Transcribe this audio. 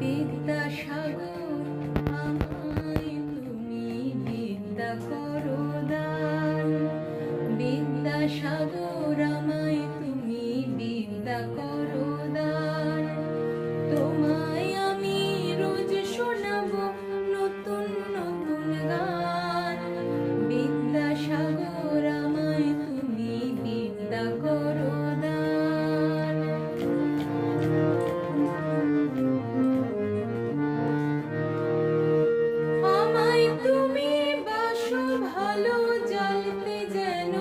বিদ্যাসাগর আমায় তুমি করো তুমি করো তোমার তুমি যেন